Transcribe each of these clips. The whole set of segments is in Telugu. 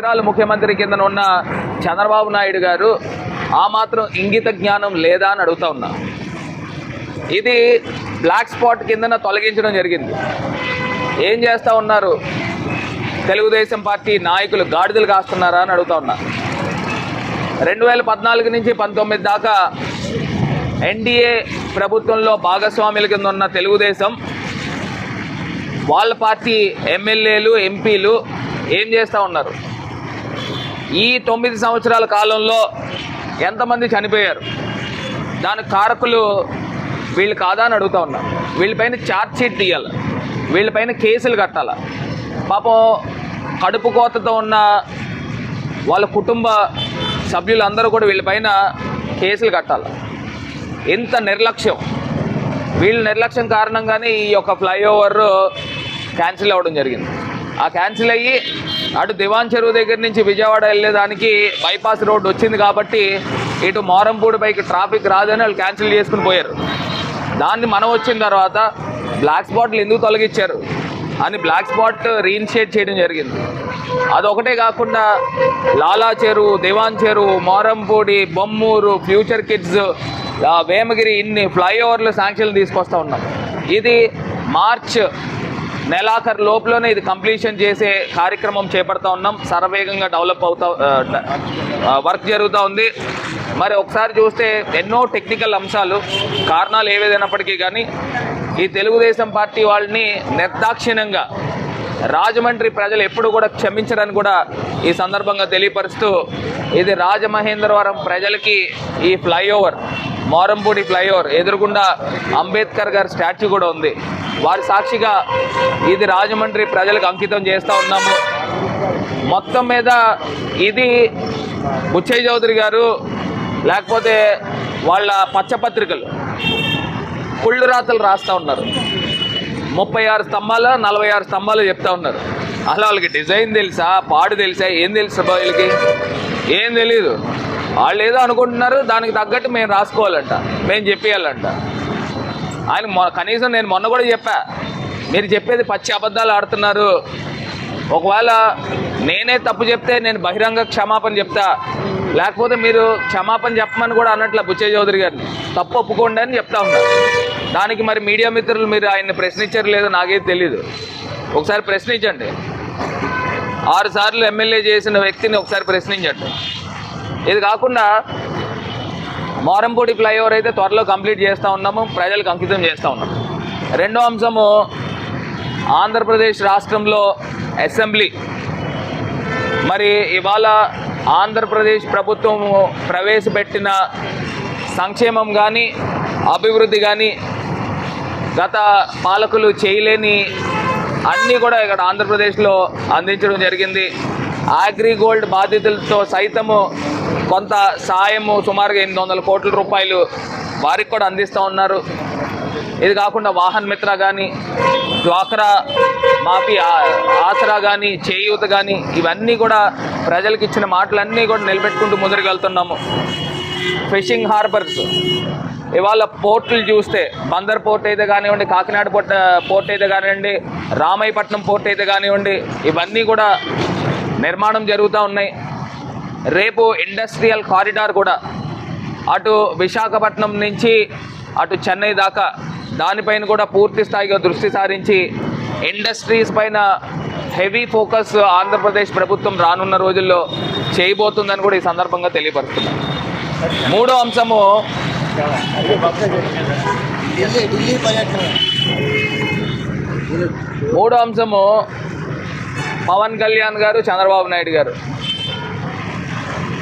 సంవత్సరాలు ముఖ్యమంత్రి కింద ఉన్న చంద్రబాబు నాయుడు గారు ఆ మాత్రం ఇంగిత జ్ఞానం లేదా అని అడుగుతా ఉన్నా. ఇది బ్లాక్ స్పాట్ కిందన తొలగించడం జరిగింది. ఏం చేస్తూ ఉన్నారు? తెలుగుదేశం పార్టీ నాయకులు గాడిదలు కాస్తున్నారా అని అడుగుతా ఉన్నా. రెండు వేల పద్నాలుగు నుంచి పంతొమ్మిది దాకా ఎన్డీఏ ప్రభుత్వంలో భాగస్వాముల కింద ఉన్న తెలుగుదేశం వాళ్ళ పార్టీ ఎమ్మెల్యేలు ఎంపీలు ఏం చేస్తూ ఉన్నారు? ఈ తొమ్మిది సంవత్సరాల కాలంలో ఎంతమంది చనిపోయారు? దానికి కారకులు వీళ్ళు కాదా అని అడుగుతా ఉన్నా. వీళ్ళపైన ఛార్జ్ షీట్ తీయాలి. వీళ్ళపైన కేసులు కట్టాలి. పాపం కడుపు కోతతో ఉన్న వాళ్ళ కుటుంబ సభ్యులందరూ కూడా వీళ్ళపైన కేసులు కట్టాలి. ఎంత నిర్లక్ష్యం. వీళ్ళ నిర్లక్ష్యం కారణంగానే ఈ యొక్క ఫ్లైఓవర్ క్యాన్సిల్ అవ్వడం జరిగింది. ఆ క్యాన్సిల్ అయ్యి అటు దివాన్ చెరువు దగ్గర నుంచి విజయవాడ వెళ్ళేదానికి బైపాస్ రోడ్ వచ్చింది కాబట్టి ఇటు మోరంపూడి పైకి ట్రాఫిక్ రాదని వాళ్ళు క్యాన్సిల్ చేసుకుని పోయారు. దాన్ని మనం వచ్చిన తర్వాత బ్లాక్ స్పాట్లు ఎందుకు తొలగించారు? అని బ్లాక్ స్పాట్ రీఇనిషియేట్ చేయడం జరిగింది. అదొకటే కాకుండా లాలా చెరువు దివాన్ చెరువు మోరంపూడి బొమ్మూరు ఫ్యూచర్ కిడ్స్ వేమగిరి ఇన్ని ఫ్లైఓవర్లు శాంక్షన్లు తీసుకొస్తా ఉన్నాం. ఇది మార్చ్ నెలాఖరు లోపలనే ఇది కంప్లీషన్ చేసే కార్యక్రమం చేపడతా ఉన్నాం. శరవేగంగా డెవలప్ అవుతా వర్క్ జరుగుతూ ఉంది. మరి ఒకసారి చూస్తే ఎన్నో టెక్నికల్ అంశాలు కారణాలు ఏవేదైనప్పటికీ కానీ ఈ తెలుగుదేశం పార్టీ వాళ్ళని నిర్దాక్షిణ్యంగా రాజమండ్రి ప్రజలు ఎప్పుడు కూడా క్షమించరని కూడా ఈ సందర్భంగా తెలియపరుస్తూ ఇది రాజమహేంద్రవరం ప్రజలకి ఈ ఫ్లైఓవర్ మోరంపూడి ఫ్లైఓవర్ ఎదురుగుండా అంబేద్కర్ గారి స్టాచ్యూ కూడా ఉంది. వారి సాక్షిగా ఇది రాజమండ్రి ప్రజలకు అంకితం చేస్తూ ఉన్నాము. మొత్తం మీద ఇది బుచ్చయ్య చౌదరి గారు లేకపోతే వాళ్ళ పచ్చపత్రికలు కుళ్ళు రాతలు రాస్తూ ఉన్నారు. ముప్పై ఆరు స్తంభాలు నలభై ఆరు స్తంభాలు చెప్తా ఉన్నారు. అసలు వాళ్ళకి డిజైన్ తెలుసా? పాడు తెలుసా? ఏం తెలుసా వీళ్ళకి? ఏం తెలియదు వాళ్ళు ఏదో అనుకుంటున్నారు దానికి తగ్గట్టు మేము రాసుకోవాలంట. మేము చెప్పేయాలంట. ఆయన కనీసం నేను మొన్న కూడా చెప్పా. మీరు చెప్పేది పచ్చి అబద్ధాలు ఆడుతున్నారు. ఒకవేళ నేనే తప్పు చెప్తే నేను బహిరంగ క్షమాపణ చెప్తా. లేకపోతే మీరు క్షమాపణ చెప్పమని కూడా అన్నట్ల బుచ్చయ్య చౌదరి గారిని. తప్పు ఒప్పుకోండి అని చెప్తా ఉన్నారు దానికి మరి మీడియా మిత్రులు మీరు ఆయన్ని ప్రశ్నించారు లేదో నాకేది తెలీదు. ఒకసారి ప్రశ్నించండి. ఆరు సార్లు ఎమ్మెల్యే చేసిన వ్యక్తిని ఒకసారి ప్రశ్నించండి. ఇది కాకుండా మారంపూడి ఫ్లైఓవర్ అయితే త్వరలో కంప్లీట్ చేస్తూ ఉన్నాము. ప్రజలకు అంకితం చేస్తూ ఉన్నాము. రెండో అంశము ఆంధ్రప్రదేశ్ రాష్ట్రంలో అసెంబ్లీ. మరి ఇవాళ ఆంధ్రప్రదేశ్ ప్రభుత్వం ప్రవేశపెట్టిన సంక్షేమం కానీ అభివృద్ధి కానీ గత పాలకులు చేయలేని అన్నీ కూడా ఇక్కడ ఆంధ్రప్రదేశ్లో అందించడం జరిగింది. అగ్రిగోల్డ్ బాధితులతో సైతము కొంత సాయము సుమారుగా ఎనిమిది వందల కోట్ల రూపాయలు వారికి కూడా అందిస్తూ ఉన్నారు. ఇది కాకుండా వాహన్ మిత్ర కానీ డ్వాక్రా మాఫీ ఆ- ఆసరా కానీ చేయూత కానీ ఇవన్నీ కూడా ప్రజలకు ఇచ్చిన మాటలన్నీ కూడా నిలబెట్టుకుంటూ ముందరికి వెళ్తున్నాము ఫిషింగ్ హార్బర్స్. ఇవాళ పోర్టులు చూస్తే బందర్ పోర్ట్ అయితే కానివ్వండి కాకినాడ పోర్ట్ పోర్ట్ అయితే కానివ్వండి రామాయపట్నం పోర్ట్ అయితే కానివ్వండి ఇవన్నీ కూడా నిర్మాణం జరుగుతూ ఉన్నాయి. రేపు ఇండస్ట్రియల్ కారిడార్ కూడా అటు విశాఖపట్నం నుంచి అటు చెన్నై దాకా దానిపైన కూడా పూర్తి స్థాయిగా దృష్టి సారించి ఇండస్ట్రీస్ పైన హెవీ ఫోకస్ ఆంధ్రప్రదేశ్ ప్రభుత్వం రానున్న రోజుల్లో చేయబోతుందని కూడా ఈ సందర్భంగా తెలియపరుస్తున్నాను మూడో అంశము మూడో అంశము పవన్ కళ్యాణ్ గారు చంద్రబాబు నాయుడు గారు.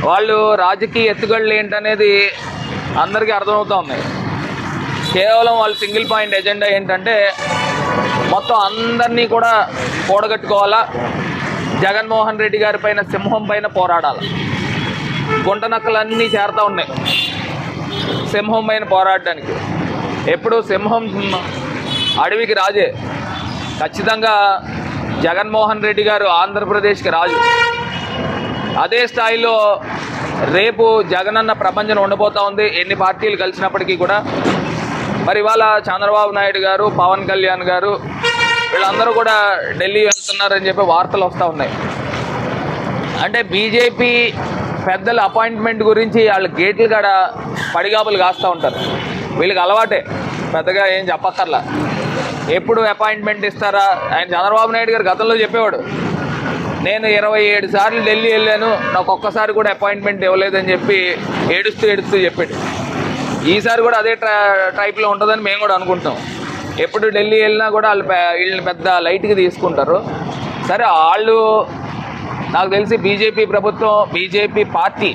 వాళ్ళు రాజకీయ ఎత్తుగడలు ఏంటనేది అందరికీ అర్థమవుతూ ఉన్నాయి కేవలం వాళ్ళ సింగిల్ పాయింట్ ఎజెండా ఏంటంటే మొత్తం అందరినీ కూడా కూడగట్టుకోవాలా జగన్మోహన్ రెడ్డి గారి పైన సింహం పైన పోరాడాలి. గుంట నక్కలన్నీ చేరుతూ ఉన్నాయి సింహం పైన పోరాడడానికి. ఎప్పుడు సింహం అడవికి రాజే. ఖచ్చితంగా జగన్మోహన్ రెడ్డి గారు ఆంధ్రప్రదేశ్కి రాజు. అదే స్థాయిలో రేపు జగనన్న ప్రపంచం ఉండబోతా ఉంది. ఎన్ని పార్టీలు కలిసినప్పటికీ కూడా. మరి ఇవాళ చంద్రబాబు నాయుడు గారు పవన్ కళ్యాణ్ గారు వీళ్ళందరూ కూడా ఢిల్లీ వెళ్తున్నారని చెప్పి వార్తలు వస్తూ ఉన్నాయి. అంటే బీజేపీ పెద్దల అపాయింట్మెంట్ గురించి వాళ్ళు గేట్లు కాడ పడిగాపులు కాస్తూ ఉంటారు. వీళ్ళకి అలవాటే. పెద్దగా ఏం చెప్పక్కర్లా. ఎప్పుడు అపాయింట్మెంట్ ఇస్తారా? ఆయన చంద్రబాబు నాయుడు గారు గతంలో చెప్పేవాడు. నేను ఇరవై ఏడు సార్లు ఢిల్లీ వెళ్ళాను నాకు ఒక్కసారి కూడా అపాయింట్మెంట్ ఇవ్వలేదని చెప్పి ఏడుస్తూ ఏడుస్తూ చెప్పాడు. ఈసారి కూడా అదే ట్రా టైప్లో ఉంటుందని మేము కూడా అనుకుంటాం. ఎప్పుడు ఢిల్లీ వెళ్ళినా కూడా వాళ్ళు వీళ్ళని పెద్ద లైట్గా తీసుకుంటారు. సరే వాళ్ళు నాకు తెలిసి బీజేపీ ప్రభుత్వం బీజేపీ పార్టీ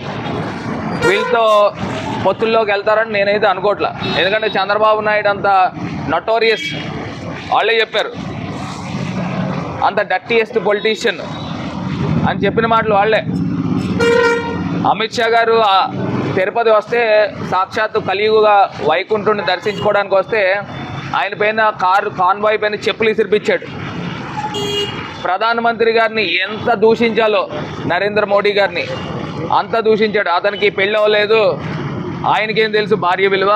వీళ్ళతో పొత్తుల్లోకి వెళ్తారని నేనైతే అనుకోవట్లా. ఎందుకంటే చంద్రబాబు నాయుడు అంత నటోరియస్ వాళ్ళే చెప్పారు. అంత డట్టియెస్ట్ పొలిటీషియన్ అని చెప్పిన మాటలు వాళ్ళే. అమిత్ షా గారు తిరుపతి వస్తే సాక్షాత్తు కలియుగా వైకుంఠుని దర్శించుకోవడానికి వస్తే ఆయన పైన కారు కాన్వాయ్ పైన చెప్పులు ఇసిరిపించాడు ప్రధానమంత్రి గారిని ఎంత దూషించాలో నరేంద్ర మోడీ గారిని అంత దూషించాడు. అతనికి పెళ్ళి అవ్వలేదు. ఆయనకేం తెలుసు భార్య విలువ?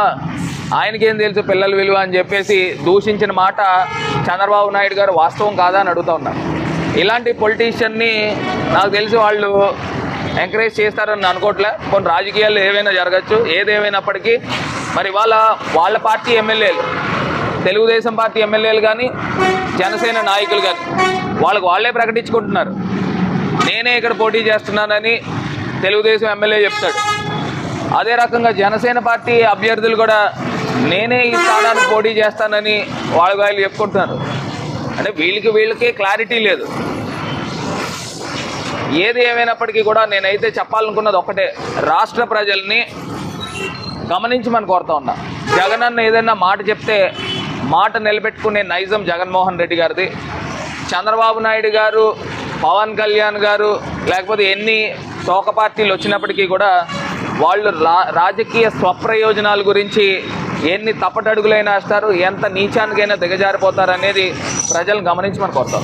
ఆయనకేం తెలుసు పిల్లల విలువ అని చెప్పేసి దూషించిన మాట చంద్రబాబు నాయుడు గారు వాస్తవం కాదా అని అడుగుతా ఉన్నారు ఇలాంటి పొలిటీషియన్ని నాకు తెలిసి వాళ్ళు ఎంకరేజ్ చేస్తారని అనుకోవట్లే. కొన్ని రాజకీయాలు ఏవైనా జరగచ్చు ఏదేమైనప్పటికీ మరి వాళ్ళ వాళ్ళ పార్టీ ఎమ్మెల్యేలు తెలుగుదేశం పార్టీ ఎమ్మెల్యేలు కానీ జనసేన నాయకులు కానీ వాళ్ళకు వాళ్ళే ప్రకటించుకుంటున్నారు. నేనే ఇక్కడ పోటీ చేస్తున్నానని తెలుగుదేశం ఎమ్మెల్యే చెప్తాడు. అదే రకంగా జనసేన పార్టీ అభ్యర్థులు కూడా నేనే ఈ స్థానానికి పోటీ చేస్తానని వాళ్ళు వాళ్ళు చెప్పుకుంటున్నారు. అంటే వీళ్ళకి వీళ్ళకి క్లారిటీ లేదు. ఏది ఏమైనప్పటికీ కూడా నేనైతే చెప్పాలనుకున్నది ఒకటే రాష్ట్ర ప్రజల్ని గమనించమని కోరుతా ఉన్నా. జగన్ అన్న ఏదైనా మాట చెప్తే మాట నిలబెట్టుకునే నైజం జగన్మోహన్ రెడ్డి గారిది. చంద్రబాబు నాయుడు గారు పవన్ కళ్యాణ్ గారు లేకపోతే ఎన్ని తోక పార్టీలు వచ్చినప్పటికీ కూడా వాళ్ళు రా రాజకీయ స్వప్రయోజనాల గురించి ఎన్ని తప్పటడుగులైనా వేస్తారు ఎంత నీచానికైనా దిగజారిపోతారు అనేది ప్రజలు గమనించమని కోరుతాం.